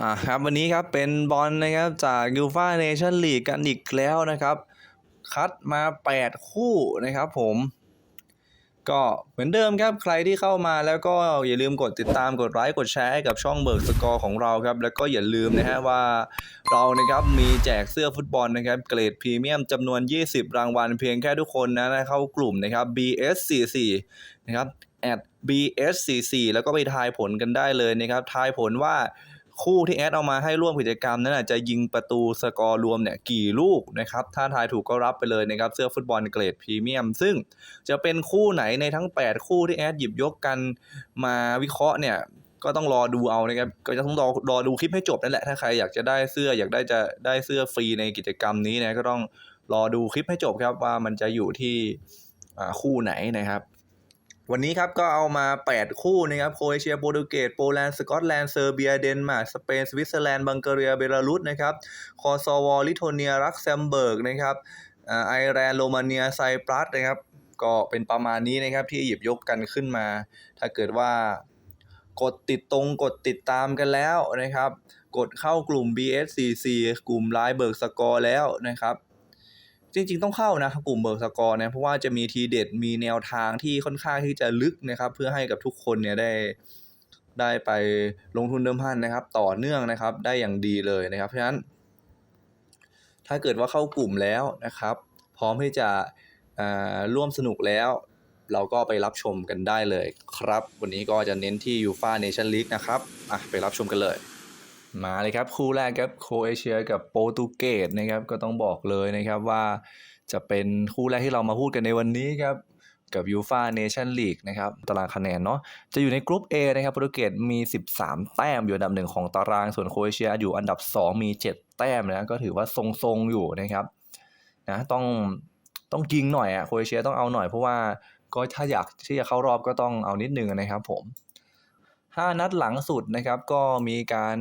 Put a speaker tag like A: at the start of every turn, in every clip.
A: อ่าครับวันนี้ครับเป็นบอลนะครับจากยูฟาเนชั่นลีกกันอีกแล้วนะครับ คัดมา 8 คู่นะครับผม ก็เหมือนเดิมครับใครที่เข้ามาแล้วก็อย่าลืมกดติดตามกดไลค์กดแชร์ให้กับช่องเบิร์กสกอร์ของเราครับ แล้วก็อย่าลืมนะฮะว่าเรานะครับมีแจกเสื้อฟุตบอลนะครับ เกรดพรีเมียมจำนวน 20 รางวัลเพียงแค่ทุกคนนะเข้ากลุ่มนะครับ BS44 นะครับ at BS44 แล้วก็ไปทายผลกันได้เลยนะครับ ทายผลว่า คู่ที่แอดเอามาให้ร่วมกิจกรรมนั้นจะยิงประตูสกอร์รวมเนี่ยกี่ลูกนะครับถ้าทายถูกก็รับไปเลยนะครับเสื้อฟุตบอลเกรดพรีเมียม ซึ่งจะเป็นคู่ไหนในทั้ง 8 คู่ที่แอดหยิบยกกันมาวิเคราะห์เนี่ยก็ต้องรอดูเอานะครับ ก็จะต้องรอรอดูคลิปให้จบนั่นแหละ ถ้าใครอยากจะได้เสื้ออยากได้จะได้เสื้อฟรีในกิจกรรมนี้นะ ก็ต้องรอดูคลิปให้จบครับว่ามันจะอยู่ที่คู่ไหนนะครับ วันนี้ครับก็เอามา 8 คู่นะครับโครเอเชียโปรตุเกสโปแลนด์สกอตแลนด์เซอร์เบียเดนมาร์กสเปนสวิตเซอร์แลนด์บังการียเบลารุสนะครับคอซอวอลิโทเนียรักเซมเบิร์กนะครับไอร์แลนด์โรมาเนียไซปรัสนะครับก็เป็นประมาณนี้นะครับที่หยิบยกกันขึ้นมา ถ้าเกิดว่ากดติดตรงกดติดตามกันแล้วนะครับ กดเข้ากลุ่ม BSCC กลุ่มไลน์เบิร์กสกอร์แล้วนะครับ จริง ๆ ต้องเข้านะกลุ่มเบิร์กสกอร์นะเพราะว่าจะมีทีเด็ดมีแนวทางที่ค่อนข้างที่จะลึกนะครับ เพื่อให้กับทุกคนเนี่ยได้ได้ไปลงทุนเดิมพันนะครับ ต่อเนื่องนะครับ ได้อย่างดีเลยนะครับ เพราะฉะนั้น ถ้าเกิดว่าเข้ากลุ่มแล้วนะครับ พร้อมที่จะร่วมสนุกแล้ว เราก็ไปรับชมกันได้เลยครับ วันนี้ก็จะเน้นที่ UEFA Nation League นะครับอะไปรับชมกันเลย มาเลยครับคู่แรกครับโครเอเชียกับโปรตุเกสนะครับก็ต้องบอกเลยนะครับว่าจะเป็นคู่แรกที่เรามาพูดกันในวันนี้ครับกับ UEFA Nation League นะครับตารางคะแนนเนาะจะอยู่ในกรุ๊ป A นะครับโปรตุเกสมี 13 แต้มอยู่อันดับหนึ่งของตาราง ส่วนโครเอเชียอยู่อันดับ 2 มี 7 แต้มนะก็ถือว่าทรงๆอยู่นะครับนะต้องต้องยิงหน่อยอะโครเอเชียต้องเอาหน่อยเพราะว่าก็ถ้าอยากที่จะเข้ารอบก็ต้องเอานิดนึงนะครับผม 5 นัดหลังสุดนะครับก็มีการ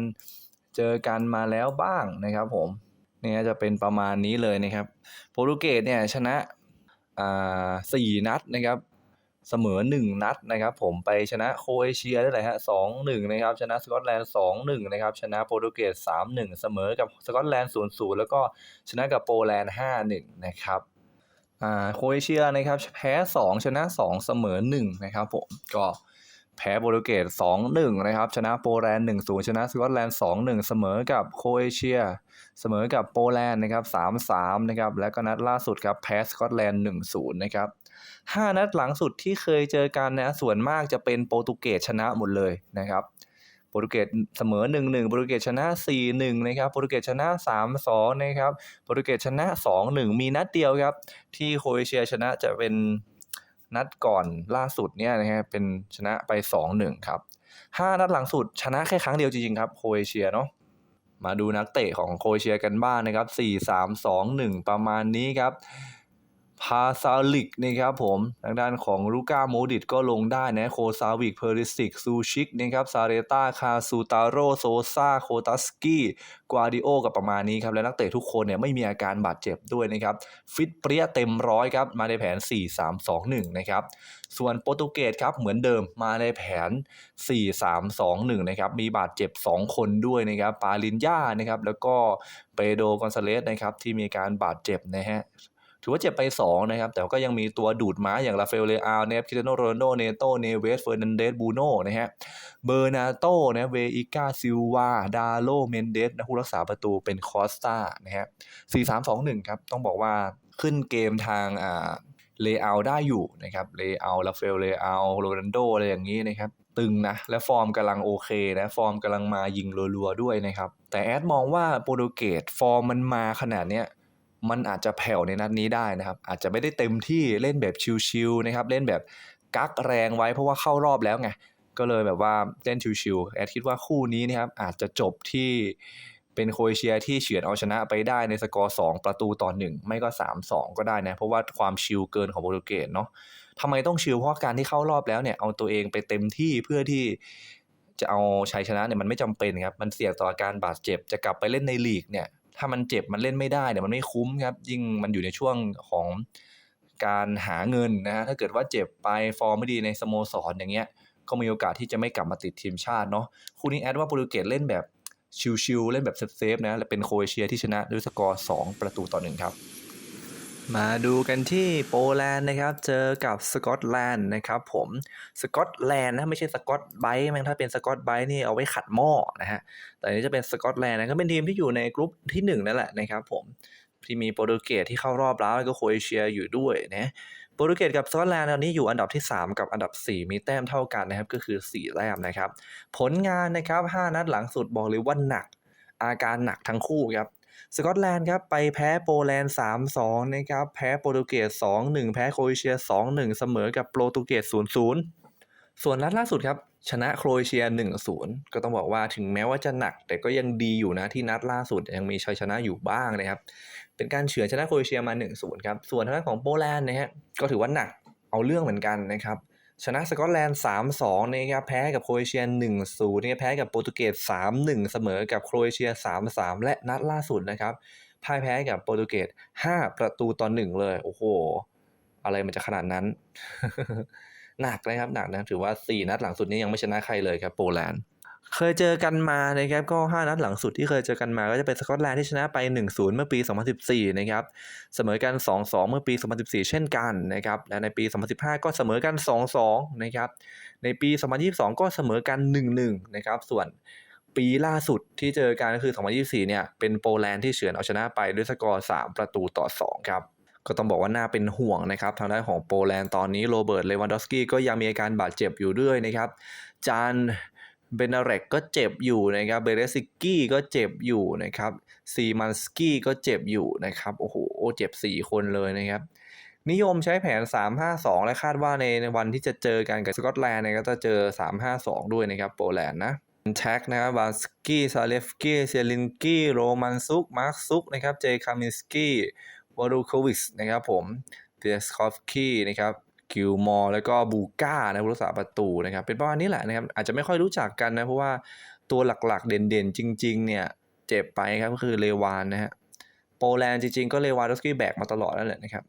A: เจอกันมาแล้วบ้างนะครับผมเนี่ยจะเป็นประมาณนี้เลยนะครับ โปรตุเกสเนี่ยชนะอ่าสี่นัดนะครับ เสมอ 1 นัดนะครับผมไปชนะโคเอเชียได้เลยฮะสองหนึ่งนะครับชนะสกอตแลนด์สองหนึ่งนะครับชนะโปรตุเกสสามหนึ่งเสมอกับสกอตแลนด์ศูนย์ศูนย์แล้วก็ชนะกับโปแลนด์ห้าหนึ่งนะครับอ่าโคเอเชียนะครับแพ้สองชนะสองเสมอหนึ่งนะครับผมก็ แพ้โปรตุเกส2-1 นะครับ ชนะโปแลนด์ 1-0 ชนะสกอตแลนด์ 2-1 เสมอกับโคเอเชีย เสมอกับโปแลนด์นะครับ 3-3 นะครับ และก็นัดล่าสุดครับแพ้สกอตแลนด์ 1-0 นะครับ 5 นัดหลังสุดที่เคยเจอกันนะส่วนมากจะเป็นโปรตุเกสชนะหมดเลยนะครับโปรตุเกสเสมอ 1-1 โปรตุเกสชนะ 4-1 นะครับ โปรตุเกสชนะ 3-2 นะครับ โปรตุเกสชนะ 2-1 มีนัดเดียวครับ ที่โคเอเชียชนะจะเป็น นัดก่อนล่าสุดเนี่ยนะฮะเป็นชนะไป 2-1 ครับ 5 นัดหลังสุดชนะแค่ครั้งเดียวจริงๆครับโครเอเชียเนาะมาดูนักเตะของโครเอเชียกันบ้างนะครับ 4-3-2-1 ประมาณนี้ครับ พาซาลิกนะครับผมทางด้านของลูก้าโมดิตก็ลงได้นะโคซาวิกเพอริสิกซูชิกนะครับซาเรตาคาซูตาโรโซซาโคตัสกี้กวาดิโอกับประมาณนี้ครับ และนักเตะทุกคนเนี่ยไม่มีอาการบาดเจ็บด้วยนะครับ ฟิตเปรี้ยเต็มร้อยครับ มาในแผน 4-3-2-1 นะครับ ส่วนโปรตุเกสครับเหมือนเดิมมาในแผน 4-3-2-1 นะครับ มีบาดเจ็บ 2 คนด้วยนะครับ ปาลินญานะครับ แล้วก็เปโดกอนซาเลสนะครับที่มีการบาดเจ็บนะฮะ ถือว่าเจ็บไป 2 นะครับ แต่ก็ยังมีตัวดูดม้าอย่างราเอลเลอานะครับคิเตโนโรนโดเนโตเนเวสเฟอร์นันเดสบูโนนะฮะเบอร์นาโตนะเวอิก้าซิลวาดาโลเมนเดสนะผู้รักษาประตูเป็นคอสตานะฮะ4-3-2-1ครับ ต้องบอกว่าขึ้นเกมทางอ่าเลเยอร์ได้อยู่นะครับ เลเยอร์ลาเฟลเลเยอร์โรนัลโดอะไรอย่างนี้นะครับ ตึงนะ และฟอร์มกำลังโอเคนะ ฟอร์มกำลังมายิงรัวๆด้วยนะครับ แต่แอดมองว่าโปรตุเกสฟอร์มมันมาขนาดเนี้ย มันอาจจะแผ่วในนัดนี้ได้นะครับ อาจจะไม่ได้เต็มที่เล่นแบบชิลๆนะครับ เล่นแบบกักแรงไว้เพราะว่าเข้ารอบแล้วไง ก็เลยแบบว่าเล่นชิลๆแอดคิดว่าคู่นี้นะครับอาจจะจบที่เป็นโครเอเชียที่เฉือนเอาชนะไปได้ในสกอร์ 2 ประตูต่อ 1 ไม่ก็ 3-2 ก็ได้นะ เพราะว่าความชิลเกินของโปรตุเกสเนาะทำไมต้องชิลเพราะการที่เข้ารอบแล้วเนี่ยเอาตัวเองไปเต็มที่เพื่อที่จะเอาชัยชนะเนี่ยมันไม่จำเป็นครับ มันเสี่ยงต่ออาการบาดเจ็บ จะกลับไปเล่นในลีกเนี่ย ถ้ามันเจ็บมันเล่นไม่ได้เนี่ยมันไม่คุ้มครับยิ่งมันอยู่ในช่วงของการหาเงินนะฮะถ้าเกิดว่าเจ็บไปฟอร์มไม่ดีในสโมสรอย่างเงี้ย ก็มีโอกาสที่จะไม่กลับมาติดทีมชาติเนาะคู่นี้แอดว่าโปรตุเกสเล่นแบบชิวๆเล่นแบบเซฟๆนะและเป็นโครเอเชียที่ชนะด้วยสกอร์ 2 ประตูต่อหนึ่งครับ มาดูกันที่โปแลนด์นะครับ เจอกับสกอตแลนด์นะครับผมสกอตแลนด์นะไม่ใช่สกอตไบต์แม่งถ้าเป็นสกอตไบต์นี่เอาไว้ขัดหม้อนะฮะแต่อันนี้จะเป็นสกอตแลนด์นะก็เป็นทีมที่อยู่ในกลุ่มที่หนึ่งนั่นแหละนะครับผมที่มีโปรตุเกสที่เข้ารอบแล้วแล้วก็โครเอเชียอยู่ด้วยนะโปรตุเกสกับสกอตแลนด์ตอนนี้อยู่อันดับที่ 3 กับอันดับ 4 มีแต้มเท่ากันนะครับก็คือ 4แต้มนะครับ ผลงานนะครับ 5 นัดหลังสุดบอกเลยว่าหนักอาการหนักทั้งคู่ครับ สกอตแลนด์ครับไปแพ้โปแลนด์ 3-2 นะครับ แพ้โปรตุเกส 2-1 แพ้โครเอเชีย 2-1 เสมอกับโปรตุเกส 0-0 ส่วนนัดล่าสุดครับ ชนะโครเอเชีย 1-0 ก็ต้องบอกว่าถึงแม้ว่าจะหนัก แต่ก็ยังดีอยู่นะที่นัดล่าสุดยังมีชัยชนะอยู่บ้างนะครับ เป็นการเฉือนชนะโครเอเชียมา 1-0 ครับ ส่วนทางด้านของโปแลนด์นะฮะก็ถือว่าหนักเอาเรื่องเหมือนกันนะครับ ชนะสกอตแลนด์ 3-2 นะครับแพ้กับโครเอเชีย 1-0นะครับแพ้กับโปรตุเกส 3-1 เสมอกับโครเอเชีย 3-3 และนัดล่าสุดนะครับพ่ายแพ้กับโปรตุเกส 5 ประตูต่อ1เลย โอ้โห อะไรมันจะขนาดนั้น หนักนะครับ หนักนะ ถือว่า 4 นัดหลังสุดนี้ยังไม่ชนะใครเลยครับโปแลนด์ เคยเจอกันมานะครับก็ 5 นัดหลังสุดที่เคยเจอกันมาก็จะเป็นสกอตแลนด์ที่ชนะไป 1-0 เมื่อปี 2014 นะครับเสมอกัน 2-2 เมื่อปี 2014 เช่นกันนะครับและในปี 2015 ก็เสมอกัน 2-2 นะครับในปี 2022 ก็เสมอกัน 1-1 นะครับส่วนปีล่าสุดที่เจอกันก็คือ 2024 เนี่ยเป็นโปแลนด์ที่เฉือนเอาชนะไปด้วยสกอร์ 3 ประตูต่อ 2 ครับก็ต้องบอกว่าน่าเป็นห่วงนะครับทางด้านของโปแลนด์ตอนนี้โรเบิร์ตเลวันดอฟสกี้ก็ยังมีอาการบาดเจ็บอยู่ด้วยนะครับจาน เบนาเรกก็เจ็บอยู่นะครับเบเรซิกกี้ก็เจ็บอยู่นะครับซีมันสกี้ก็เจ็บอยู่นะครับโอ้โหเจ็บ 4 คนเลยนะครับนิยมใช้แผน 3-5-2 และคาดว่าในวันที่จะเจอกันกับสกอตแลนด์เนี่ยก็จะเจอ 3-5-2 ด้วยนะครับโปแลนด์นะแท็กนะครับบาสกี้ซาเลฟกี้เซลินกี้โรมันซุกมาร์คซุกนะครับเจคามินสกี้วอรูโควิชนะครับผมเดสคอฟกี้นะครับ กิลมอร์แล้วก็บูก้านะผู้รักษาประตูนะครับ เป็นประมาณนี้แหละนะครับ อาจจะไม่ค่อยรู้จักกันนะ เพราะว่าตัวหลักๆ เด่นๆ จริง ๆ เนี่ย เจ็บไปครับก็คือเลวานนะฮะโปแลนด์จริง ๆ ก็เลวานดอสกี้แบกมาตลอดนั่นแหละนะครับ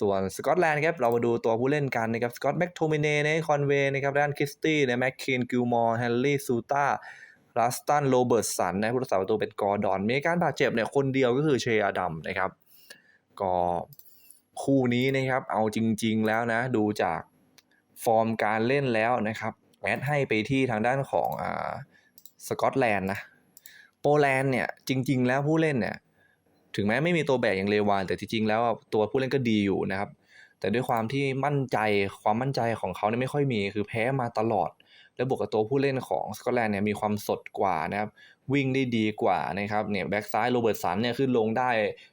A: ส่วนสกอตแลนด์ครับเรามาดูตัวผู้เล่นกันนะครับสกอตแม็กโทมิเน่ในคอนเวย์นะครับด้านคริสตี้ในแม็กคีนกิลมอร์แฮนรี่ซูตารัสตันโรเบิร์ตสันนะผู้รักษาประตูเป็นกอร์ดอน มีการบาดเจ็บเนี่ยคนเดียวก็คือเชียอาดัมนะครับ ก็ คู่นี้นะครับ เอาจริง ๆ แล้วนะ ดูจากฟอร์มการเล่นแล้วนะครับแอดให้ไปที่ทางด้านของอ่าสกอตแลนด์นะโปแลนด์เนี่ยจริง ๆ แล้วผู้เล่นเนี่ยถึงแม้ไม่มีตัวแบกอย่างเลวาน แต่จริง ๆ แล้วตัวผู้เล่นก็ดีอยู่นะครับ แต่ด้วยความที่มั่นใจความมั่นใจของเขาเนี่ยไม่ค่อยมีคือแพ้มาตลอด แล้วบวกกับตัวผู้เล่นของสกอตแลนด์เนี่ยมีความสดกว่านะครับ วิ่งได้ดีกว่านะครับเนี่ยแบ็กซ้ายโรเบิร์ตสันเนี่ยขึ้นลงได้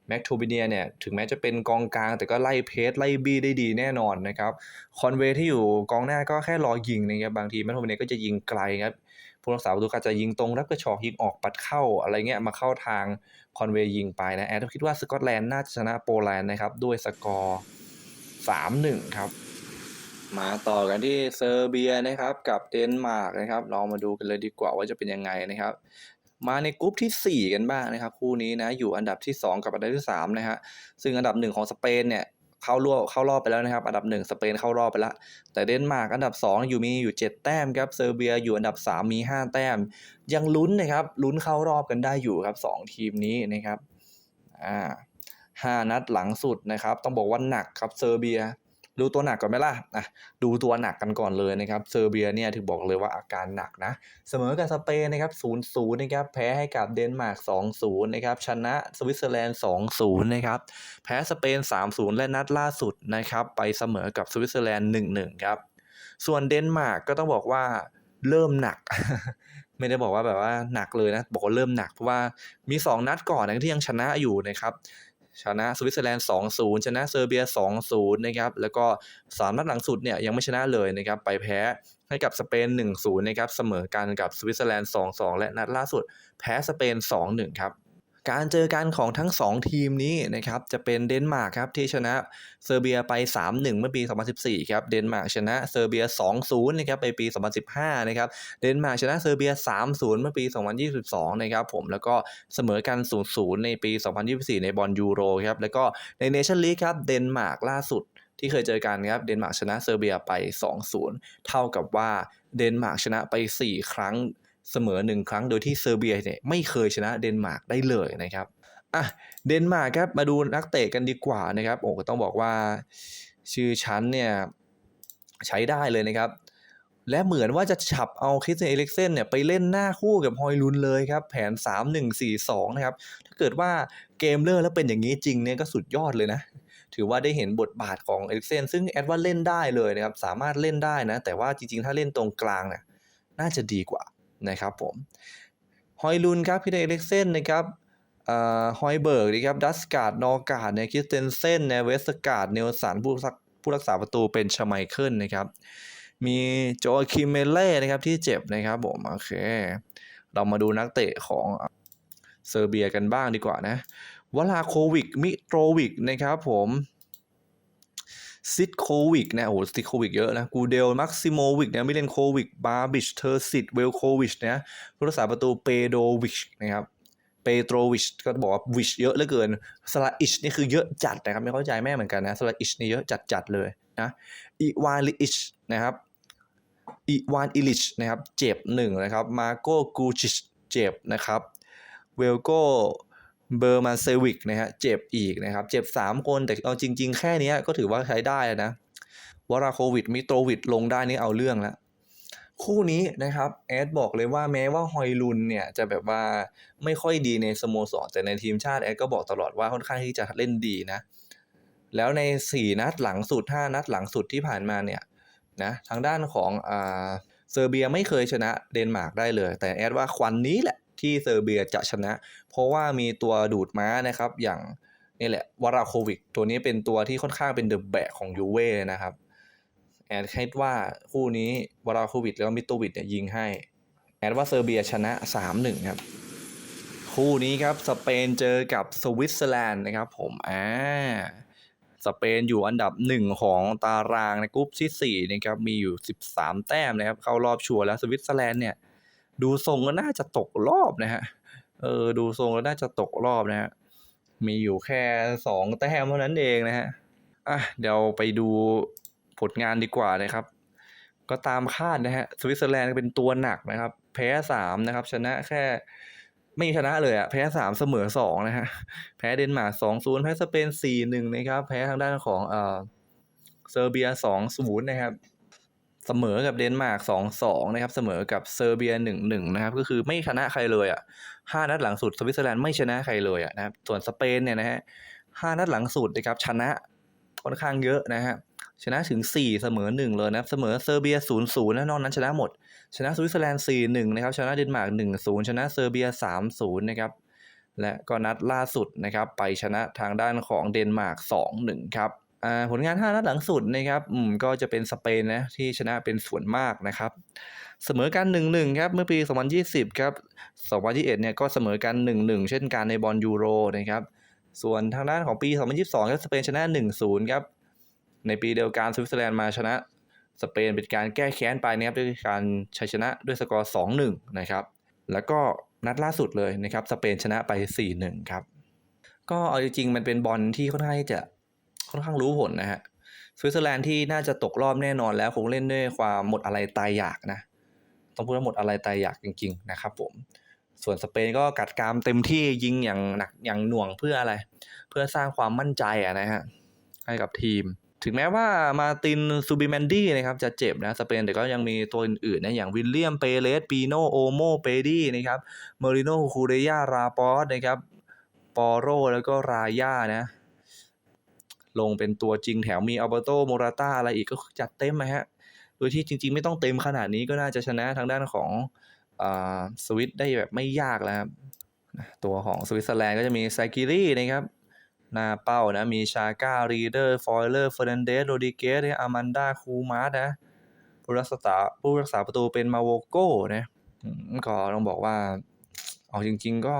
A: แม็กโทบิเนียเนี่ยถึงแม้จะเป็นกองกลาง แต่ก็ไล่เพสไล่บี้ได้ดีแน่นอนนะครับคอนเวย์ที่อยู่กองหน้าก็แค่รอยิงนะครับบางทีแม็กโทบิเนียก็จะยิงไกลครับผู้รักษาประตูก็จะยิงตรงรับกระชอกยิงออกปัดเข้าอะไรเงี้ยมาเข้าทางคอนเวย์ยิงไปนะแอดคิดว่าสกอตแลนด์น่าจะชนะโปแลนด์นะครับด้วยสกอร์3-1 ครับมาต่อกันที่เซอร์เบียนะครับกับเดนมาร์กนะครับลองมาดูกันเลยดีกว่าว่าจะเป็นยังไงนะครับ มาในกลุ่มที่ 4 กันบ้างนะครับ คู่นี้นะอยู่อันดับที่ 2 กับอันดับที่3นะฮะซึ่งอันดับ 1 ของสเปนเนี่ยเข้ารอบเข้ารอบไปแล้วนะครับ อันดับ 1 สเปนเข้ารอบไปแล้ว แต่เดนมาร์กอันดับ 2 อยู่มีอยู่ 7 แต้มครับเซอร์เบียอยู่อันดับ 3 มี 5 แต้ม ยังลุ้นนะครับลุ้นเข้ารอบกันได้อยู่ครับ 2 ทีมนี้นะครับอ่าห้านัดหลังสุดนะครับ ต้องบอกว่าหนักครับเซอร์เบีย ดูตัวหนักก่อนไหมล่ะอะดูตัวหนักกันก่อนเลยนะครับเซอร์เบียเนี่ยถือบอกเลยว่าอาการหนักนะ เสมอกับสเปนนะครับ0-0นะครับแพ้ให้กับเดนมาร์ก2-0นะครับชนะสวิตเซอร์แลนด์2-0นะครับแพ้สเปน3-0และนัดล่าสุดนะครับไปเสมอกับสวิตเซอร์แลนด์1-1ครับส่วนเดนมาร์กก็ต้องบอกว่าเริ่มหนัก ไม่ได้บอกว่าแบบว่าหนักเลยนะ บอกว่าเริ่มหนักเพราะว่ามี 2 นัดก่อนนะที่ยังชนะอยู่นะครับ ชนะสวิตเซอร์แลนด์ 2-0 ชนะเซอร์เบีย 2-0 นะครับ แล้วก็สามนัดหลังสุดเนี่ยยังไม่ชนะเลยนะครับ ไปแพ้ให้กับสเปน 1-0 นะครับ เสมอกันกับสวิตเซอร์แลนด์ 2-2 และนัดล่าสุดแพ้สเปน 2-1 ครับ การเจอกันของทั้ง 2 ทีมนี้นะครับจะเป็นเดนมาร์กครับที่ชนะเซอร์เบียไป 3-1 เมื่อปี 2014 ครับเดนมาร์กชนะเซอร์เบีย 2-0 นะครับไปปี 2015 นะครับเดนมาร์กชนะเซอร์เบีย 3-0 เมื่อปี 2022 นะครับผมแล้วก็เสมอกัน 0-0 ในปี 2024 ในบอลยูโรครับแล้วก็ในเนชั่นลีกครับเดนมาร์กล่าสุดที่เคยเจอกันครับเดนมาร์กชนะเซอร์เบียไป 2-0 เท่ากับว่าเดนมาร์กชนะไป 4 ครั้ง เสมอหนึ่งครั้งโดยที่เซอร์เบียเนี่ยไม่เคยชนะเดนมาร์กได้เลยนะครับอะเดนมาร์กครับมาดูนักเตะกันดีกว่านะครับโอ้ก็ต้องบอกว่าชื่อชั้นเนี่ยใช้ได้เลยนะครับ และเหมือนว่าจะฉับเอาคริสเตียนเอลิกเซนเนี่ยไปเล่นหน้าคู่กับฮอยลุนเลยครับ แผน 3 1 4 2 นะครับ ถ้าเกิดว่าเกมเลิกแล้วเป็นอย่างนี้จริงเนี่ยก็สุดยอดเลยนะ ถือว่าได้เห็นบทบาทของเอลิกเซนซึ่งแอดว่าเล่นได้เลยนะครับ สามารถเล่นได้นะ แต่ว่าจริงๆ ถ้าเล่นตรงกลางเนี่ยน่าจะดีกว่า นะครับผมฮอยลุนครับพี่เดเอลิกเซนนะครับฮอยเบิร์กนะครับดัสการ์ดนอการ์ดเนี่ยคิสเตนเซนเนเวสการ์ดเนลสันผู้รักผู้รักษาประตูเป็นชไมเคิลนะครับมีโจคิมเมเล่นะครับที่เจ็บนะครับผมโอเค เรามาดูนักเตะของเซอร์เบียกันบ้างดีกว่านะวลาโควิกมิโตรวิกนะครับผม ซิดโควิกเนะโอ้โหซิดโควิกเยอะนะกูเดลมักซิโมวิกเนะมิเลนโควิกบาบิชเทอร์ซิดเวลโควิชนะผู้รักษาประตูเปโดวิชนะครับเปโตรวิชก็บอกว่าวิชเยอะเหลือเกินสลาอิชนี่คือเยอะจัดนะครับ ไม่เข้าใจแม่เหมือนกันนะสลาอิชนี่เยอะจัดๆเลยนะอีวาลิอิชนะครับอีวานอิลิชนะครับเจ็บหนึ่งนะครับมาโกกูชิชเจ็บนะครับเวลโก เบอร์มาเซวิกนะฮะเจ็บอีกนะครับ เจ็บ 3 คนแต่เอาจริง ๆ แค่นี้ก็ถือว่าใช้ได้แล้วนะวราโควิดมิโตรวิดลงได้นี่เอาเรื่องแล้วคู่นี้นะครับแอดบอกเลยว่าแม้ว่าฮอยลุนเนี่ยจะแบบว่าไม่ค่อยดีในสโมสรแต่ในทีมชาติแอดก็บอกตลอดว่าค่อนข้างที่จะเล่นดีนะ แล้วใน 4 นัดหลังสุด 5 นัดหลังสุดที่ผ่านมาเนี่ยนะทางด้านของอ่าเซอร์เบียไม่เคยชนะเดนมาร์กได้เลย แต่แอดว่าควันนี้แหละ ที่เซอร์เบียจะชนะ เพราะว่ามีตัวดูดม้านะครับ อย่างนี่แหละวราโควิก ตัวนี้เป็นตัวที่ค่อนข้างเป็นเดอะแบกของยูเว่นะครับแอดคิดว่าคู่นี้วราโควิดแล้วมิโตวิดเนี่ยยิงให้ แอดว่าเซอร์เบียชนะ 3-1 ครับ คู่นี้ครับสเปนเจอกับสวิตเซอร์แลนด์นะครับ ผมอ่าสเปนอยู่อันดับหนึ่งของตารางในกรุ๊ปที่สี่นะครับมีอยู่ 13 แต้มนะครับเข้ารอบชัวร์แล้วสวิตเซอร์แลนด์เนี่ย ดูทรงก็น่าจะตกรอบนะฮะ เออ ดูทรงก็น่าจะตกรอบนะฮะ มีอยู่แค่2แต้มเท่านั้นเองนะฮะ อะ เดี๋ยวไปดูผลงานดีกว่านะครับ ก็ตามคาดนะฮะ สวิตเซอร์แลนด์เป็นตัวหนักนะครับ แพ้3นะครับ ชนะแค่ไม่ชนะเลยอะแพ้สามเสมอสองนะฮะ แพ้เดนมาร์กสองศูนย์แพ้สเปนสี่หนึ่งนะครับ แพ้ทางด้านของเออเซอร์เบียสองศูนย์นะครับ เสมอกับเดนมาร์กสองสองนะครับ เสมอกับเซอร์เบียหนึ่งหนึ่งนะครับ ก็คือไม่ชนะใครเลยอะห้านัดหลังสุดสวิตเซอร์แลนด์ไม่ชนะใครเลยอะนะครับ ส่วนสเปนเนี่ยนะฮะห้านัดหลังสุดนะครับชนะค่อนข้างเยอะนะฮะชนะถึง 4 เสมอ 1 เลยนะครับเสมอเซอร์เบีย 0 0นะนอกนั้นชนะหมด ชนะสวิตเซอร์แลนด์ 4 1 นะครับ ชนะเดนมาร์ก 1 0 ชนะเซอร์เบีย 3 0 นะครับ และก็นัดล่าสุดนะครับ ไปชนะทางด้านของเดนมาร์ก 2 1 ครับ ผลงาน 5 นัดหลังสุดนะครับอืมก็จะเป็นสเปนนะที่ชนะเป็นส่วนมากนะครับ เสมอกัน 1-1 ครับ เมื่อปี 2020 ครับ 2021 เนี่ยก็เสมอกัน 1-1 เช่นกันในบอลยูโรนะครับ ส่วนทางด้านของปี 2022 ครับสเปนชนะ 1-0 ครับ ในปีเดียวกันสวิตเซอร์แลนด์มาชนะสเปนเป็นการแก้แค้นไปนะครับด้วยการชัยชนะด้วยสกอร์ 2-1 นะครับ แล้วก็นัดล่าสุดเลยนะครับสเปนชนะไป 4-1 ครับ ก็เอาจริงๆมันเป็นบอลที่ค่อนข้างจะ ค่อนข้างรู้ผลนะฮะสวิตเซอร์แลนด์ที่น่าจะตกรอบแน่นอนแล้วคงเล่นด้วยความหมดอะไรตายอยากนะ ต้องพูดว่าหมดอะไรตายอยากจริง ๆ นะครับผม ส่วนสเปนก็กัดกรามเต็มที่ยิงอย่างหนักอย่างหน่วงเพื่ออะไร เพื่อสร้างความมั่นใจนะฮะให้กับทีม ถึงแม้ว่ามาตินซูบิแมนดี้นะครับจะเจ็บนะสเปนแต่ก็ยังมีตัวอื่นๆนะอย่างวิลเลียมเปเรสปีโนโอโมเปดี้นะครับเมริโนคูเรยาราปอสนะครับปอโรแล้วก็รายานะ ลงเป็นตัวจริงแถวมีอัลเบโตโมราตาอะไรอีกก็จัดเต็มนะฮะ โดยที่จริง ๆ ไม่ต้องเต็มขนาดนี้ก็น่าจะชนะทางด้านของอสวิตได้แบบไม่ยากแล้วครับ ตัวของสวิตเซอร์แลนด์ก็จะมีไซกิรี่นะครับนาเป้านะ มีชาก้ารีเดอร์ ฟอยเลอร์เฟอร์นันเดสโรดิเกสอามันดาคูมาร์นะผู้รักษาผู้รักษาประตูเป็นมาโวโก้นะก็ต้องบอกว่า เอาจริง ๆ ก็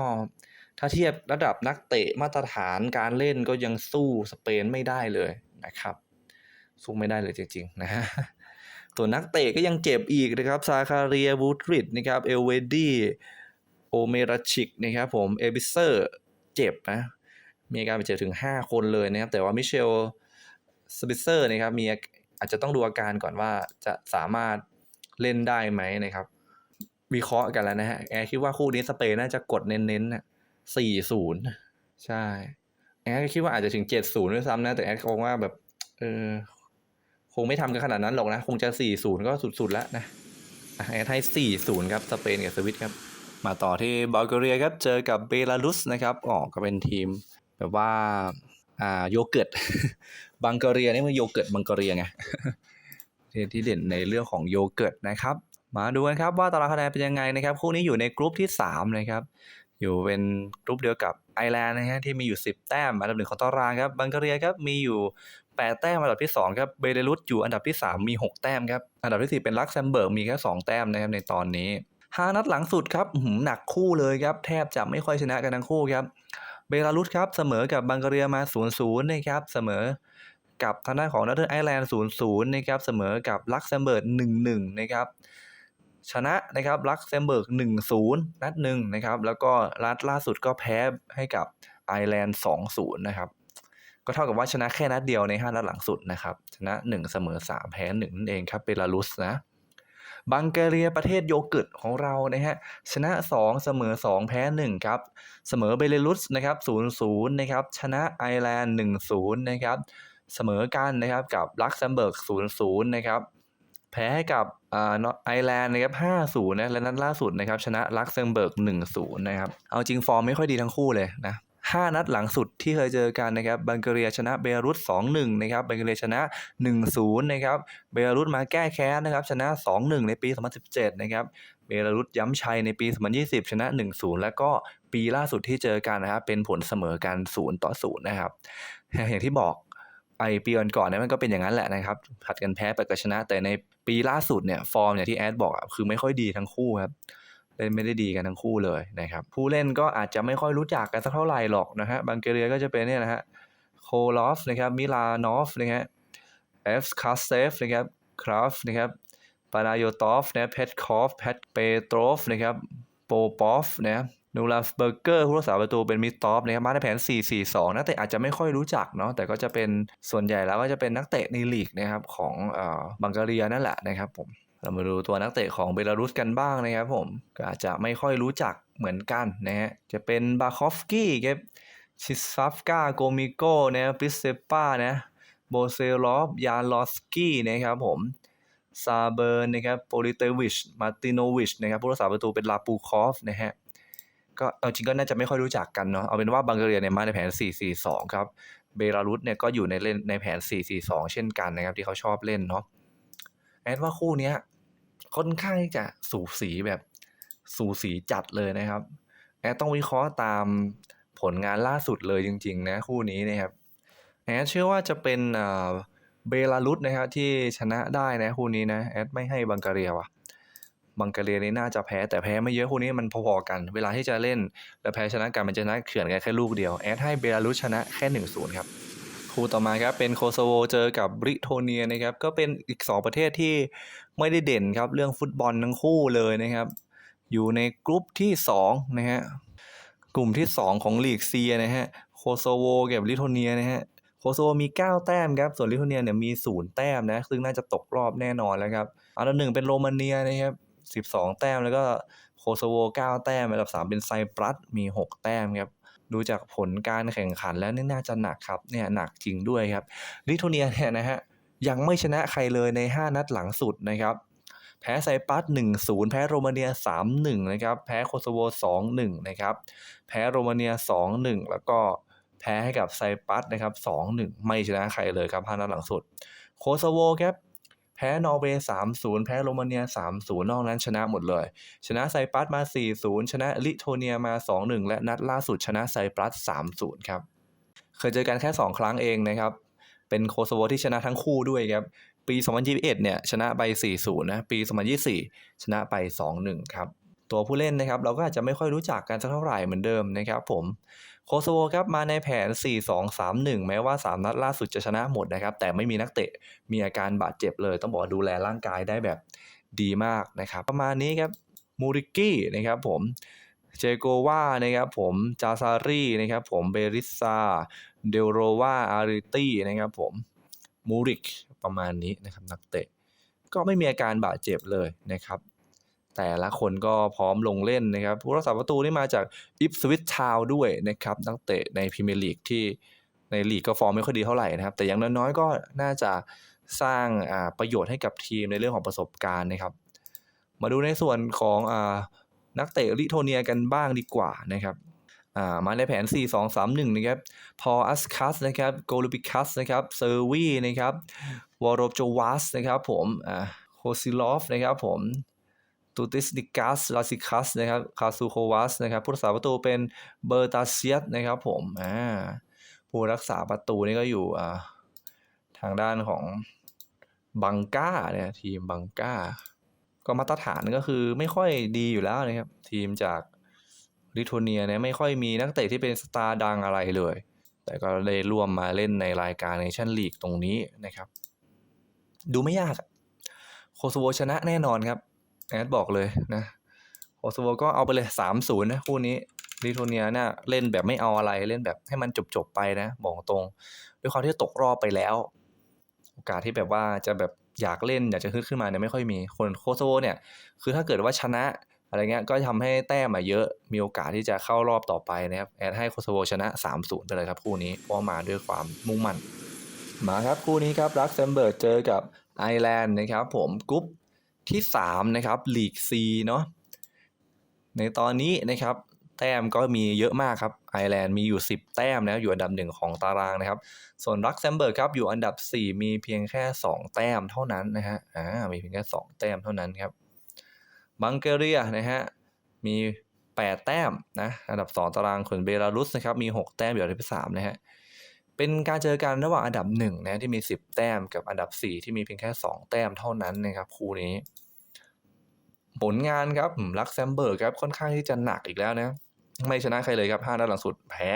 A: ถ้าเทียบระดับนักเตะมาตรฐานการเล่นก็ยังสู้สเปนไม่ได้เลยนะครับ สู้ไม่ได้เลยจริงๆนะฮะตัวนักเตะก็ยังเจ็บอีกนะครับซาคาเรียบูทริดนะครับเอลเวดี้โอเมราชิกนะครับผมเอบิเซอร์เจ็บนะมีอาการบาดเจ็บถึง 5 คนเลยนะครับ แต่ว่ามิเชลสปิเซอร์นะครับมีอาจจะต้องดูอาการก่อนว่าจะสามารถเล่นได้ไหมนะครับ วิเคราะห์กันแล้วนะฮะแอร์คิดว่าคู่นี้สเปนน่าจะกดเน้นๆนะ สี่ศูนย์ใช่แอดก็คิดว่าอาจจะถึงเจ็ดศูนย์ด้วยซ้ำนะ แต่แอดคงว่าแบบ เออ คงไม่ทำกันขนาดนั้นหรอกนะ คงจะสี่ศูนย์ก็สุดๆแล้วนะอะแอดให้สี่ศูนย์ครับ สเปนกับสวิตครับ มาต่อที่บัลแกเรียครับ เจอกับเบลารุสนะครับอ๋อก็เป็นทีม แบบว่า อ่า โยเกิร์ต บังกเรียนี่มันโยเกิร์ตบังกเรียไงที่ที่เด่นในเรื่องของโยเกิร์ตนะครับ มาดูกันครับว่าตารางคะแนนเป็นยังไงนะครับ คู่นี้อยู่ในกรุ๊ปที่3นะครับ อยู่เป็นรุ๊ปเดียวกับไอร์แลนด์นะฮะที่มีอยู่ 10 แต้มอันดับหนึ่งของตารางครับบังกเรียครับมีอยู่ 8 แต้มอันดับที่ 2 ครับเบเดรุสอยู่อันดับที่ 3 มี 6 แต้มครับอันดับที่ 4 เป็นลักเซมเบิร์กมีแค่2แต้มนะครับในตอนนี้5นัดหลังสุดครับหหนักคู่เลยครับแทบจะไม่ค่อยชนะกันทั้งคู่ครับเบลารุสครับเสมอกับบังกเรียมา 0-0นะครับเสมอกับทางด้านของเนเธอร์ไอร์แลนด์0-0นะครับเสมอกับลักเซมเบิร์ก1-1นะครับ ชนะนะครับลักเซมเบิร์ก1-0 นัดหนึ่งนะครับ แล้วก็นัดล่าสุดก็แพ้ให้กับไอร์แลนด์2-0 นะครับ ก็เท่ากับว่าชนะแค่นัดเดียวใน 5 นัดหลังสุดนะครับ ชนะ 1 เสมอ 3 แพ้ 1 นั่นเองครับเบลารุสนะบังแกเรียประเทศโยเกิร์ตของเรานะฮะชนะ 2 เสมอ 2 แพ้ 1 ครับ เสมอเบลารุสนะครับ0-0 นะครับ ชนะไอร์แลนด์ 1-0 นะครับเสมอกันนะครับกับลักเซมเบิร์ก0-0 นะครับ แพ้ให้กับไอร์แลนด์นะครับ5-0นะและนัดล่าสุดนะครับชนะลักเซมเบิร์ก1-0นะครับเอาจริงฟอร์มไม่ค่อยดีทั้งคู่เลยนะ5นัดหลังสุดที่เคยเจอกันนะครับบังเกเรียชนะเบลารุส2-1นะครับบังเกเรียชนะ 1-0นะครับเบลารุสมาแก้แค้นนะครับชนะ 2-1 ในปี 2017นะครับเบลารุสย้ำชัยในปี 2020 ชนะ 1-0 แล้วก็ปีล่าสุดที่เจอกันนะครับเป็นผลเสมอกัน0ต่อ0นะครับอย่างที่บอก ไอปีก่อนๆเนี่ยมันก็เป็นอย่างนั้นแหละนะครับผัดกันแพ้ไปกับชนะ แต่ในปีล่าสุดเนี่ยฟอร์มเนี่ยที่แอดบอกอะคือไม่ค่อยดีทั้งคู่ครับเล่นไม่ได้ดีกันทั้งคู่เลยนะครับผู้เล่นก็อาจจะไม่ค่อยรู้จักกันสักเท่าไหร่หรอกนะฮะบังเกเรียก็จะเป็นเนี่ยนะฮะโคลอฟนะครับมิลานอฟนะฮะเอฟคาสเซฟนะครับคราฟนะครับปานายโตฟนะเพทคอฟเพทเปโตรฟนะครับโปปอฟนะ นูลาฟเบอร์เกอร์ผู้รักษาประตูเป็นมิตอฟนะครับมาในแผน 4-4-2 นักเตะอาจจะไม่ค่อยรู้จักเนาะแต่ก็จะเป็นส่วนใหญ่แล้วก็จะเป็นนักเตะในลีกนะครับของเอ่อบังกเรียนั่นแหละนะครับผมเรามาดูตัวนักเตะของเบลารุสกันบ้างนะครับผมก็อาจจะไม่ค่อยรู้จักเหมือนกันนะฮะจะเป็นบาคอฟสกี้ครับชิซัฟกาโกมิโกนะปิเซป้านะโบเซลอฟยานลอสกี้นะครับผมซาเบิร์นนะครับโปลิเตวิชมาติโนวิชนะครับผู้รักษาประตูเป็นลาปูคอฟนะฮะ ก็เอาจริงก็น่าจะไม่ค่อยรู้จักกันเนาะเอาเป็นว่าบังเกเรียเนี่ยมาในแผน 4-4-2 ครับเบลารุสเนี่ยก็อยู่ในเล่นในแผน 4-4-2 เช่นกันนะครับที่เขาชอบเล่นเนาะแอดว่าคู่เนี้ยค่อนข้างที่จะสูสีแบบสูสีจัดเลยนะครับแอดต้องวิเคราะห์ตามผลงานล่าสุดเลยจริง ๆ นะคู่นี้นะครับแอดเชื่อว่าจะเป็นเอ่อเบลารุสนะครับที่ชนะได้นะคู่นี้นะแอดไม่ให้บังการียว่ะ บังกาเรียนี่น่าจะแพ้แต่แพ้ไม่เยอะคู่นี้มันพอๆกัน เวลาที่จะเล่น และแพ้ชนะกันมันจะชนะเขื่อนกันแค่ลูกเดียวแอดให้เบลารุสชนะแค่1นศูนย์ครับคู่ต่อมาครับเป็นโคโซโวเจอกับบริโทเนียนะครับก็เป็นอีก 2 ประเทศที่ไม่ได้เด่นครับเรื่องฟุตบอลทั้งคู่เลยนะครับอยู่ในกลุ่มที่2นะฮะกลุ่มที่ 2 ของลีกเซียนะฮะโคโซโวกับลิโทเนียนะฮะโคโซโวมี 9 แต้มครับส่วนลิโทเนียเนี่ยมี 0 แต้มนะซึ่งน่าจะตกรอบแน่นอนแล้วครับอันดับหนึ่งเป็นโรมาเนียนะครับ 12 แต้ม แล้วก็โคโซโว 9 แต้ม อันดับ 3 เป็นไซปรัสมี 6 แต้มครับดูจากผลการแข่งขันแล้วนี่น่าจะหนักครับเนี่ยหนักจริงด้วยครับลิทัวเนียเนี่ยนะฮะยังไม่ชนะใครเลยใน 5 นัดหลังสุดนะครับแพ้ไซปรัส1-0 แพ้โรมาเนีย 3-1 นะครับ แพ้โคโซโว 2-1 นะครับ แพ้โรมาเนีย 2-1 แล้วก็แพ้ให้กับไซปรัสนะครับ 2-1 ไม่ชนะใครเลยครับ5นัดหลังสุด โคโซโวครับ แพ้นอร์เวย์3-0แพ้โรมาเนีย3-0นย์นอกนั้นชนะหมดเลย ชนะไซปรัสมา4-0ชนะลิโทเนียมา2-1และนัดล่าสุดชนะไซปรัส3-0ครับ เคยเจอกันแค่2ครั้งเองนะครับ เป็นโคโซโวที่ชนะทั้งคู่ด้วยครับ ปี 2021 เนี่ยชนะไป 4-0 นะ ปี 2024 ชนะไป 2-1 ครับ ตัวผู้เล่นนะครับ เราก็อาจจะไม่ค่อยรู้จักกันสักเท่าไหร่เหมือนเดิมนะครับผม โคโซโวครับมาในแผน 4-2-3-1 แม้ว่า 3 นัดล่าสุดจะชนะหมดนะครับ แต่ไม่มีนักเตะมีอาการบาดเจ็บเลย ต้องบอกว่าดูแลร่างกายได้แบบดีมากนะครับ ประมาณนี้ครับมูริกี้นะครับผมเจโกวานะครับผมจาซารีนะครับผมเบริซาเดโรวาอาริตี้นะครับผมมูริกประมาณนี้นะครับนักเตะ ก็ไม่มีอาการบาดเจ็บเลยนะครับ แต่ละคนก็พร้อมลงเล่นนะครับผู้รักษาประตูนี่มาจากอิฟสวิตทาวด้วยนะครับนักเตะในพรีเมียร์ลีกที่ในลีกก็ฟอร์มไม่ค่อยดีเท่าไหร่นะครับ แต่อย่างน้อยๆก็น่าจะสร้างประโยชน์ให้กับทีมในเรื่องของประสบการณ์นะครับ มาดูในส่วนของอนักเตะลิโทเนียกันบ้างดีกว่านะครับมาในแผน 4 2 3 1 นะครับ พออัสคัส นะครับ โกลูบิคัส นะครับ เซอร์วีนะครับ วอร์โรโจวัส นะครับผมโคซิลอฟ นะครับผม ตูติสดิกัสลาซิคัสนะครับคาซูโควัสนะครับผู้รักษาประตูเป็นเบอร์ตาเซียสนะครับผมอ่าผู้รักษาประตูนี่ก็อยู่อ่าทางด้านของบังกาเนี่ยทีมบังกาก็มาตรฐานก็คือไม่ค่อยดีอยู่แล้วนะครับ ทีมจากลิทัวเนียเนี่ยไม่ค่อยมีนักเตะที่เป็นสตาร์ดังอะไรเลย แต่ก็ได้ร่วมมาเล่นในรายการเนชั่นลีกตรงนี้นะครับ ดูไม่ยาก โคโซโวชนะแน่นอนครับ แอดบอกเลยนะโคโซโวก็เอาไปเลย3 0นย์นะคู่นี้ลิทัวเนียน่ะเล่นแบบไม่เอาอะไรเล่นแบบให้มันจบๆไปนะบอกตรง ด้วยความที่ตกรอบไปแล้ว โอกาสที่แบบว่าจะแบบอยากเล่นอยากจะขึ้นขึ้นมาเนี่ยไม่ค่อยมีคนโคโซโวเนี่ยคือถ้าเกิดว่าชนะอะไรเงี้ยก็ทำให้แต้มมาเยอะมีโอกาสที่จะเข้ารอบต่อไปนะครับแอดให้โคโซโวชนะ 3-0ไปเลยครับคู่นี้เพราะมาด้วยความมุ่งมั่นมาครับคู่นี้ครับรักเซมเบิร์กเจอกับไอร์แลนด์นะครับผมกรุ๊ป ที่3นะครับลีก C เนาะในตอนนี้นะครับ แต้มก็มีเยอะมากครับไอร์แลนด์มีอยู่ 10 แต้มนะอยู่อันดับหนึ่งของตารางนะครับ ส่วนรักเซมเบิร์กครับอยู่อันดับ 4 มีเพียงแค่ 2 แต้มเท่านั้นนะฮะอ่ามีเพียงแค่ 2 แต้มเท่านั้นครับบังเกเรียนะฮะมี 8 แต้มนะอันดับ 2 ตารางส่วนเบลารุสนะครับมี 6 แต้มอยู่อันดับที่3นะฮะ เป็นการเจอกันระหว่างอันดับ1นะที่มี 10 แต้มกับอันดับ 4 ที่มีเพียงแค่ 2 แต้มเท่านั้นนะครับคู่นี้ ผลงานครับลักเซมเบิร์กครับค่อนข้างที่จะหนักอีกแล้วนะ ไม่ชนะใครเลยครับ5นัดหลังสุดแพ้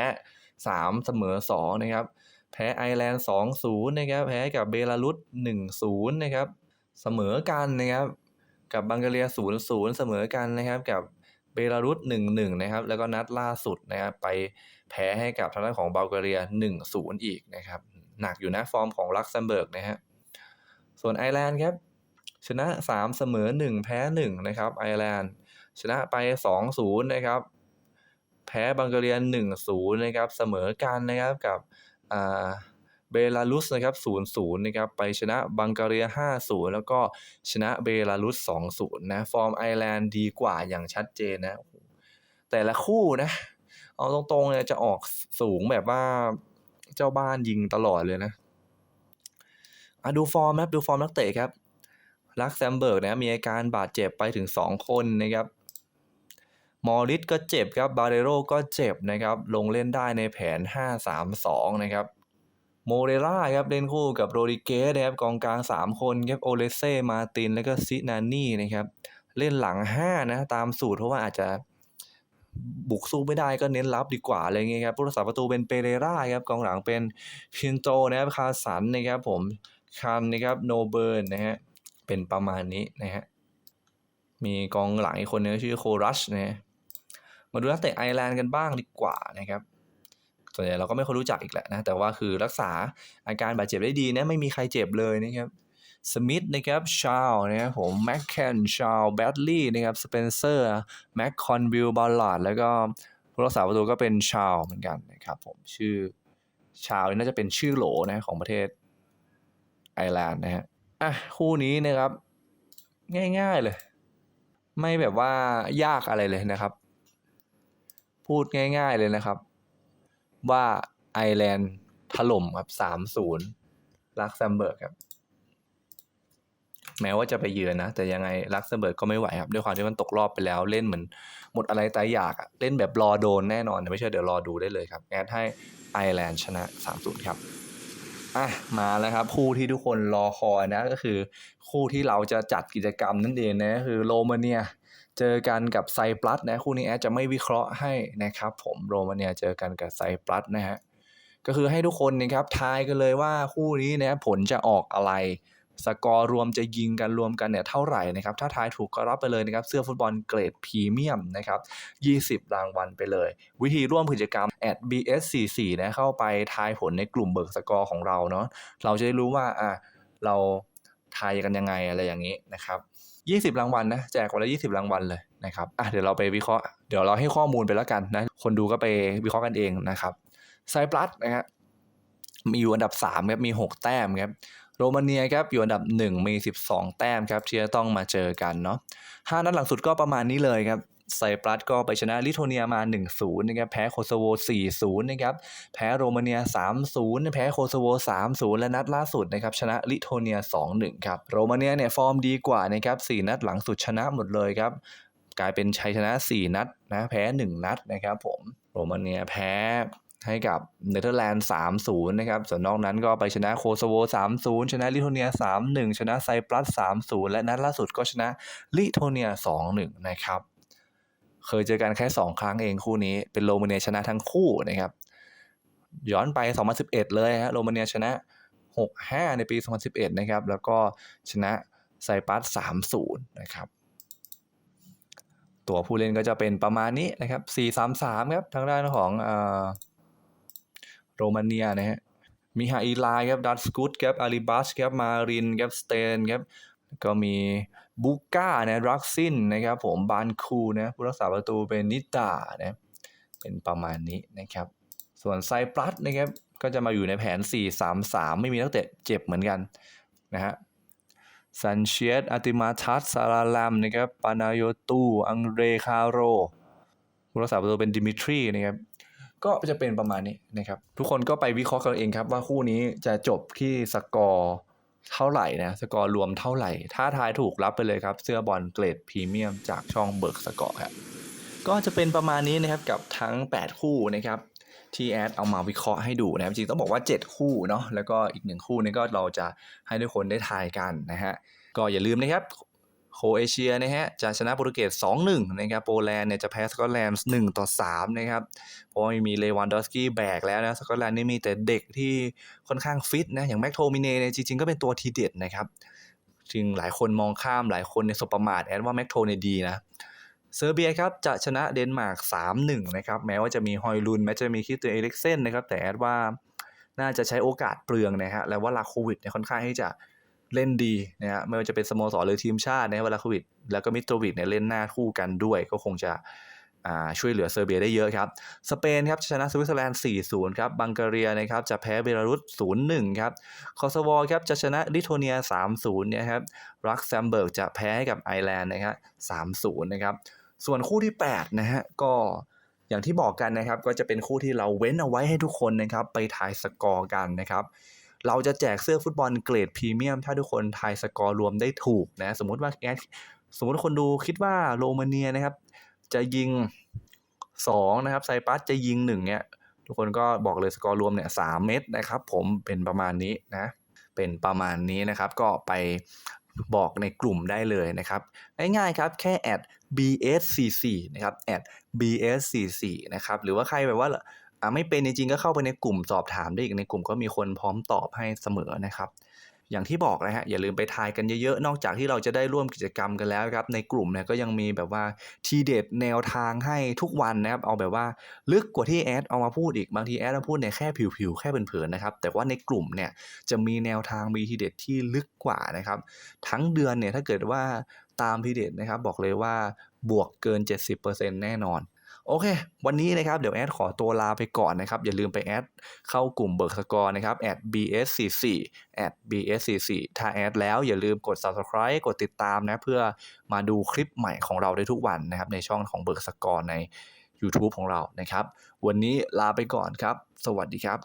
A: 3 เสมอ 2 นะครับ แพ้ไอร์แลนด์2-0นะครับแพ้กับเบลารุส1-0นะครับเสมอกันนะครับกับบังกาเรีย0-0 เสมอกันนะครับกับ เบลารุส1-1นะครับ แล้วก็นัดล่าสุดนะครับไปแพ้ให้กับทางด้านของบัลแกเรีย 1-0 อีกนะครับ หนักอยู่นะฟอร์มของลักเซมเบิร์กนะฮะ ส่วนไอร์แลนด์ครับ ชนะ 3 เสมอ 1 แพ้ 1 นะครับไอร์แลนด์ ชนะไป 2-0 นะครับ แพ้บังกเรีย 1-0 นะครับ เสมอกันนะครับกับอ่า เบลารุสนะครับ0-0นะครับไปชนะบังกาเรีย5-0 แล้วก็ชนะเบลารุส2-0นะฟอร์มไอร์แลนด์ดีกว่าอย่างชัดเจนนะแต่ละคู่นะ เอาตรงๆเนี่ยจะออกสูงแบบว่าเจ้าบ้านยิงตลอดเลยนะอะดูฟอร์มครับดูฟอร์มนักเตะครับลักเซมเบิร์กนะมีอาการบาดเจ็บไปถึง 2 คนนะครับมอริสก็เจ็บครับบาเรโรก็เจ็บนะครับ ลงเล่นได้ในแผน 5-3-2 นะครับ โมเรล่าครับเล่นคู่กับโรดิเกสนะครับกองกลาง 3 คนครับโอเลเซ่มาติน แล้วก็ซินานี่นะครับ เล่นหลัง 5 นะ ตามสูตรเพราะว่าอาจจะบุกสู้ไม่ได้ก็เน้นรับดีกว่าอะไรเงี้ยครับผู้รักษาประตูเป็นเปเรราครับกองหลังเป็นพินโตนะครับคาสันนะครับผมคันนะครับโนเบิร์นนะฮะเป็นประมาณนี้นะฮะมีกองหลังอีกคนนึงชื่อโครัชนะฮะมาดูนักเตะไอร์แลนด์กันบ้างดีกว่านะครับ ส่วนใหญ่เราก็ไม่ค่อยรู้จักอีกแหละนะ แต่ว่าคือรักษาอาการบาดเจ็บได้ดีนะ ไม่มีใครเจ็บเลยนะครับสมิธนะครับชาวนะครับผมแม็กแคนชาวแบดลี่นะครับสเปนเซอร์แม็กคอนวิลบอลลาดแล้วก็ผู้รักษาประตูก็เป็นชาวเหมือนกันนะครับผมชื่อชาวน่าจะเป็นชื่อโหลนะของประเทศไอร์แลนด์นะฮะอะคู่นี้นะครับ ง่ายๆเลย ไม่แบบว่ายากอะไรเลยนะครับ พูดง่าย ๆเลยนะครับ ว่าไอร์แลนด์ถล่มครับ3-0ลักเซมเบิร์กครับ แม้ว่าจะไปเยือนนะ แต่ยังไงลักเซมเบิร์กก็ไม่ไหวครับ ด้วยความที่มันตกรอบไปแล้ว เล่นเหมือนหมดอะไรตายอยากอะเล่นแบบรอโดนแน่นอนไม่เชื่อเดี๋ยวรอดูได้เลยครับ แอดให้ไอร์แลนด์ชนะ3-0ครับอะมาแล้วครับ คู่ที่ทุกคนรอคอยนะก็คือ คู่ที่เราจะจัดกิจกรรมนั่นเองนะคือโรมาเนีย เจอกันกับไซปรัสนะคู่นี้แอดจะไม่วิเคราะห์ให้นะครับผมโรมาเนียเจอกันกับไซปรัสนะฮะก็คือให้ทุกคนนะครับทายกันเลยว่าคู่นี้นะผลจะออกอะไร สกอร์รวมจะยิงกันรวมกันเนี่ยเท่าไหร่นะครับถ้าทายถูกก็รับไปเลยนะครับเสื้อฟุตบอลเกรดพรีเมียมนะครับ20 รางวัลไปเลย วิธีร่วมกิจกรรม @bs44 นะเข้าไปทายผลในกลุ่มเบิกสกอร์ของเราเนาะเราจะได้รู้ว่าอะเราทายกันยังไงอะไรอย่างนี้นะครับ 20 รางวัลนะแจกวันละ 20 รางวัลเลยนะครับอะเดี๋ยวเราไปวิเคราะห์เดี๋ยวเราให้ข้อมูลไปแล้วกันนะคนดูก็ไปวิเคราะห์กันเองนะครับไซปรัสนะฮะมีอยู่อันดับ3ครับมี 6 แต้มครับโรมาเนียครับอยู่อันดับ 1 มี 12 แต้มครับที่จะต้องมาเจอกันเนาะห้านัดหลังสุดก็ประมาณนี้เลยครับ ไซปรัสก็ไปชนะลิทัวเนียมา 1-0 นะครับ แพ้โคโซโว 4-0 นะครับ แพ้โรมาเนีย 3-0 แพ้โคโซโว 3-0 และนัดล่าสุดนะครับ ชนะลิทัวเนีย 2-1 ครับ โรมาเนียเนี่ยฟอร์มดีกว่านะครับ 4 นัดหลังสุดชนะหมดเลยครับ กลายเป็นชัยชนะ 4 นัดนะ แพ้ 1 นัดนะครับผม โรมาเนียแพ้ให้กับเนเธอร์แลนด์ 3-0 นะครับ ส่วนนอกนั้นก็ไปชนะโคโซโว 3-0 ชนะลิทัวเนีย 3-1 ชนะไซปรัส 3-0 และนัดล่าสุดก็ชนะลิทัวเนีย 2-1 นะครับ เคยเจอกันแค่ 2 ครั้งเองคู่นี้เป็นโรมาเนียชนะทั้งคู่นะครับ ย้อนไป 2011 เลยฮะโรมาเนียชนะ 6-5 ในปี 2011 นะครับ แล้วก็ชนะไซปรัส 3-0 นะครับ ตัวผู้เล่นก็จะเป็นประมาณนี้นะครับ 4-3-3 ครับ ทางด้านของเอ่อโรมาเนียนะฮะมีฮาอีไลครับดัตสกุตครับอาริบัสครับมารินครับสเตนครับก็มี บูก้านะรักซินนะครับผมบานคูนะผู้รักษาประตูเป็นนิตานะเป็นประมาณนี้นะครับ ส่วนไซปรัสนะครับก็จะมาอยู่ในแผน 4-3-3 ไม่มีนักเตะเจ็บเหมือนกันนะฮะซันเชียสอาติมาทัสซาลาลัมนะครับปานาโยตูอังเรคาโรผู้รักษาประตูเป็นดิมิทรีนะครับก็จะเป็นประมาณนี้นะครับ ทุกคนก็ไปวิเคราะห์กันเองครับว่าคู่นี้จะจบที่สกอร์ เท่าไหร่นะสกอร์รวมเท่าไหร่ ถ้าทายถูกรับไปเลยครับ เสื้อบอลเกรดพรีเมียมจากช่องเบิร์กสกอร์ครับก็จะเป็นประมาณนี้นะครับกับทั้ง 8 คู่นะครับที่แอดเอามาวิเคราะห์ให้ดูนะครับจริงต้องบอกว่า 7 คู่เนาะแล้วก็อีกหนึ่งคู่นี้ก็เราจะให้ทุกคนได้ทายกันนะฮะก็อย่าลืมนะครับ โคเอเชียนะฮะจะชนะโปรตุเกส 2-1 นะครับ โปแลนด์เนี่ยจะแพ้สกอตแลนด์ 1 ต่อ 3 นะครับ เพราะมีเลวันดอสกี้แบกแล้วนะ สกอตแลนด์นี่มีแต่เด็กที่ค่อนข้างฟิตนะ อย่างแม็กโทมิเน่เนี่ยจริงๆ ก็เป็นตัวทีเด็ดนะครับจริงหลายคนมองข้ามหลายคนในสบประมาทแอดว่าแม็กโทเนี่ยดีนะ เซอร์เบียครับจะชนะเดนมาร์ก 3-1 นะครับ แม้ว่าจะมีฮอยลุน แม้จะมีคิสเตนเอริกเซนนะครับ แต่แอดว่าน่าจะใช้โอกาสเปลืองนะฮะ แล้วว่าลาโควิดเนี่ยค่อนข้างที่จะ เล่นดีนะฮะไม่ว่าจะเป็นสโมสรหรือทีมชาตินะเวลาโควิด แล้วก็มิโตรวิดเนี่ยเล่นหน้าคู่กันด้วยก็คงจะอ่าช่วยเหลือเซอร์เบียได้เยอะครับ สเปนครับชนะสวิตเซอร์แลนด์ 4-0 ครับ บังการีนะครับจะแพ้เบลารุส 0-1 ครับ คอสโวครับจะชนะลิทัวเนีย 3-0 เนี่ยครับ รักแซมเบิร์กจะแพ้ให้กับไอร์แลนด์นะครับ 3-0 นะครับ ส่วนคู่ที่ 8 นะฮะ ก็อย่างที่บอกกันนะครับ ก็จะเป็นคู่ที่เราเว้นเอาไว้ให้ทุกคนนะครับ ไปทายสกอร์กันนะครับ เราจะแจกเสื้อฟุตบอลเกรดพรีเมียม ถ้าทุกคนทายสกอร์รวมได้ถูกนะ สมมติว่าแอดสมมติคนดูคิดว่าโรมาเนียนะครับ จะยิง2นะครับไซปรัสจะยิง1เนี่ยทุกคนก็บอกเลยสกอร์รวมเนี่ยสเม็ดนะครับ ผมเป็นประมาณนี้นะเป็นประมาณนี้นะครับก็ไปบอกในกลุ่มได้เลยนะครับง่ายๆครับแค่แอด bscc นะครับแอด bscc นะครับหรือว่าใครแบบว่า อ่าไม่เป็นจริงๆก็เข้าไปในกลุ่มสอบถามได้อีกในกลุ่มก็มีคนพร้อมตอบให้เสมอนะครับ อย่างที่บอกนะฮะอย่าลืมไปทายกันเยอะๆ นอกจากที่เราจะได้ร่วมกิจกรรมกันแล้วครับ ในกลุ่มเนี่ยก็ยังมีแบบว่าทีเด็ดแนวทางให้ทุกวันนะครับ เอาแบบว่าลึกกว่าที่แอดเอามาพูดอีกบางทีแอดมาพูดเนี่ยแค่ผิวๆแค่เผินๆนะครับ แต่ว่าในกลุ่มเนี่ยจะมีแนวทางมีทีเด็ดที่ลึกกว่านะครับ ทั้งเดือนเนี่ยถ้าเกิดว่าตามทีเด็ดนะครับ บอกเลยว่าบวกเกิน 70%แน่นอน โอเค วันนี้นะครับ เดี๋ยวแอดขอตัวลาไปก่อนนะครับ อย่าลืมไปแอดเข้ากลุ่มเบิร์กสกอร์นะครับ @bscc @bscc ถ้าแอดแล้วอย่าลืมกด subscribe กดติดตามนะ เพื่อมาดูคลิปใหม่ของเราได้ทุกวันนะครับ ในช่องของเบิร์กสกอร์ใน YouTube ของเรานะครับ วันนี้ลาไปก่อนครับ สวัสดีครับ